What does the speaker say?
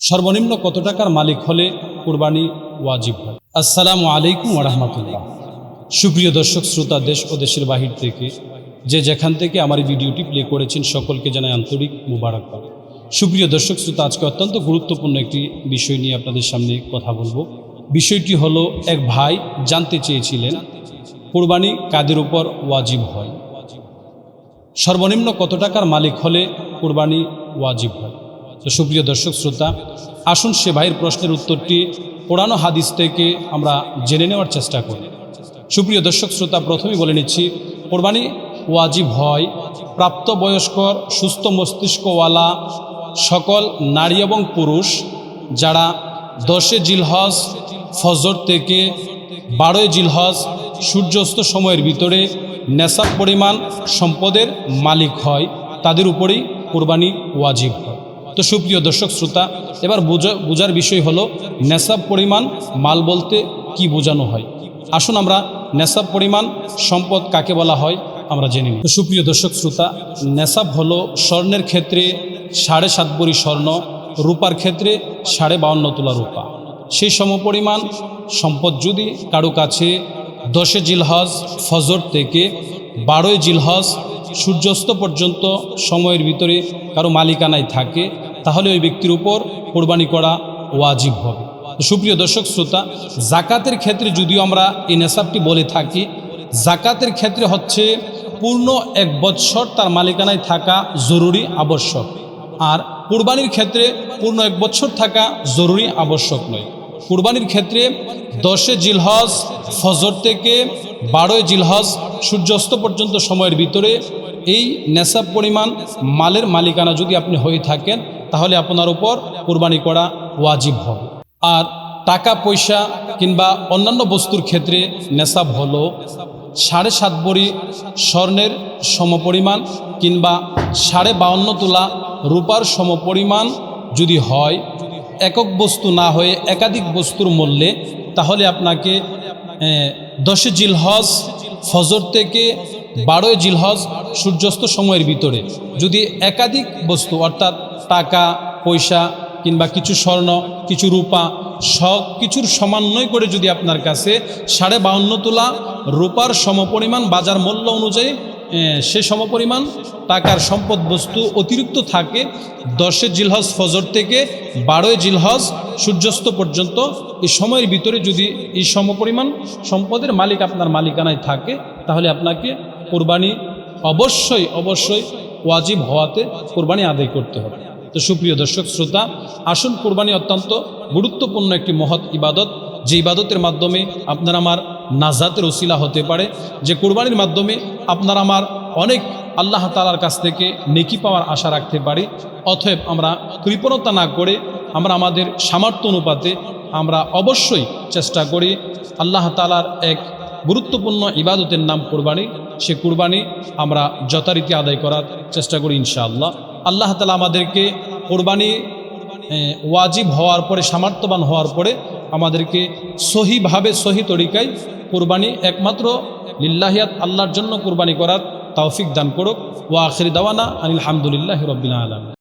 সর্বনিম্ন কত টাকার মালিক হলে কোরবানি ওয়াজিব হয়? আসসালামু আলাইকুম ওরহমতুল্লাহ সুপ্রিয় দর্শক, শ্রোতা, দেশ ও দেশের বাহির থেকে যে যেখান থেকে আমার ভিডিওটি প্লে করেছেন, সকলকে জানাই আন্তরিক মুবারকবাদ। সুপ্রিয় দর্শক, শ্রোতা, আজকে অত্যন্ত গুরুত্বপূর্ণ একটি বিষয় নিয়ে আপনাদের সামনে কথা বলব। বিষয়টি হলো, এক ভাই জানতে চেয়েছিলেন, কোরবানি কাদের উপর ওয়াজিব হয়? সর্বনিম্ন কত টাকার মালিক হলে কোরবানি ওয়াজিব হয়? তো সুপ্রিয় দর্শক, শ্রোতা, আসুন সে ভাইয়ের প্রশ্নের উত্তরটি পুরানো হাদিস থেকে আমরা জেনে নেওয়ার চেষ্টা করি। সুপ্রিয় দর্শক, শ্রোতা, প্রথমেই বলে নিচ্ছি, কোরবানি ওয়াজিব হয় প্রাপ্তবয়স্কর, সুস্থ মস্তিষ্কওয়ালা সকল নারী এবং পুরুষ যারা দশে জিলহজ, ফজর থেকে বারোই জিলহজ সূর্যাস্ত সময়ের ভিতরে নেশার পরিমাণ সম্পদের মালিক হয়, তাদের উপরেই কোরবানি ওয়াজিব তো সুপ্রিয় দর্শক, শ্রোতা, এবার বোঝা বোঝার বিষয় হলো নেশাব পরিমাণ মাল বলতে কি বোঝানো হয়? আসুন আমরা নেশাব পরিমাণ সম্পদ কাকে বলা হয় আমরা জেনে নিই। তো সুপ্রিয় দর্শক, শ্রোতা, নেশাব হলো স্বর্ণের ক্ষেত্রে সাড়ে সাত বড়ি স্বর্ণ, রূপার ক্ষেত্রে সাড়ে বাউন্ন তোলা রূপা। সেই সমপরিমাণ সম্পদ যদি কারও কাছে দশে জিলহজ, ফজর থেকে বারোই জিলহজ সূর্যাস্ত পর্যন্ত সময়ের ভিতরে কারও মালিকানায় থাকে, তাহলে ওই ব্যক্তির উপর কোরবানি করা ওয়াজিব হবে। সুপ্রিয় দর্শক, শ্রোতা, জাকাতের ক্ষেত্রে যদিও আমরা এই নেশাবটি বলে থাকি, জাকাতের ক্ষেত্রে হচ্ছে পূর্ণ এক বৎসর তার মালিকানায় থাকা জরুরি আবশ্যক। আর কুরবানির ক্ষেত্রে পূর্ণ এক বছর থাকা জরুরি আবশ্যক নয়। কুরবানির ক্ষেত্রে দশে জিলহজ, ফজর থেকে বারোই জিলহজ সূর্যাস্ত পর্যন্ত সময়ের ভিতরে এই নেশাব পরিমাণ মালের মালিকানা যদি আপনি হয়ে থাকেন, তাহলে আপনার উপর কোরবানি করা ওয়াজিব হবে। আর টাকা, পয়সা কিংবা অন্যান্য বস্তুর ক্ষেত্রে নেশাব হলো সাড়ে সাত বড়ি স্বর্ণের সমপরিমাণ কিংবা সাড়ে বাউন্ন তোলা রূপার সমপরিমাণ যদি হয়, একক বস্তু না হয়ে একাধিক বস্তুর মূল্যে, তাহলে আপনাকে দশে জিলহজ, ফজর থেকে বারোই জিলহজ সূর্যাস্ত সময়ের ভিতরে। যদি একাধিক বস্তু, অর্থাৎ টাকা, পয়সা কিংবা কিছু স্বর্ণ, কিছু রূপা, সব কিছুর সমন্বয় করে যদি আপনার কাছে সাড়ে বাউন্ন তোলা রূপার সমপরিমাণ বাজার মূল্য অনুযায়ী সে সমপরিমাণ টাকার সম্পদ বস্তু অতিরিক্ত থাকে, দশে জিলহজ ফজর থেকে বারোই জিলহজ সূর্যাস্ত পর্যন্ত এই সময়ের ভিতরে যদি এই সমপরিমাণ সম্পদের মালিক আপনার মালিকানায় থাকে, তাহলে আপনাকে কোরবানি অবশ্যই অবশ্যই ওয়াজিব হওয়াতে কোরবানি আদায় করতে হবে। তো সুপ্রিয় দর্শক, শ্রোতা, আসুন কোরবানি অত্যন্ত গুরুত্বপূর্ণ একটি মহৎ ইবাদত, যে ইবাদতের মাধ্যমে আপনার আমার নাজাতের ওসিলা হতে পারে, যে কোরবানির মাধ্যমে আপনার আমার অনেক আল্লাহ তালার কাছ থেকে নেকি পাওয়ার আশা রাখতে পারি। অতএব আমরা কৃপণতা না করে আমরা আমাদের সামর্থ্য অনুপাতে আমরা অবশ্যই চেষ্টা করি আল্লাহ তালার এক গুরুত্বপূর্ণ ইবাদতের নাম কোরবানি। সে কোরবানি আমরা যথারীতি আদায় করার চেষ্টা করি ইনশাআল্লাহ। আল্লাহ তালা আমাদেরকে কোরবানি ওয়াজিব হওয়ার পরে, সামর্থ্যবান হওয়ার পরে আমাদেরকে সহিভাবে, সহি তরিকায় কোরবানি একমাত্র লিল্লাহিয়াত আল্লাহর জন্য কোরবানি করার তৌফিক দান করুক। ওয়া আখির দাওয়ানা আনিল হামদুলিল্লাহ রবিল আলম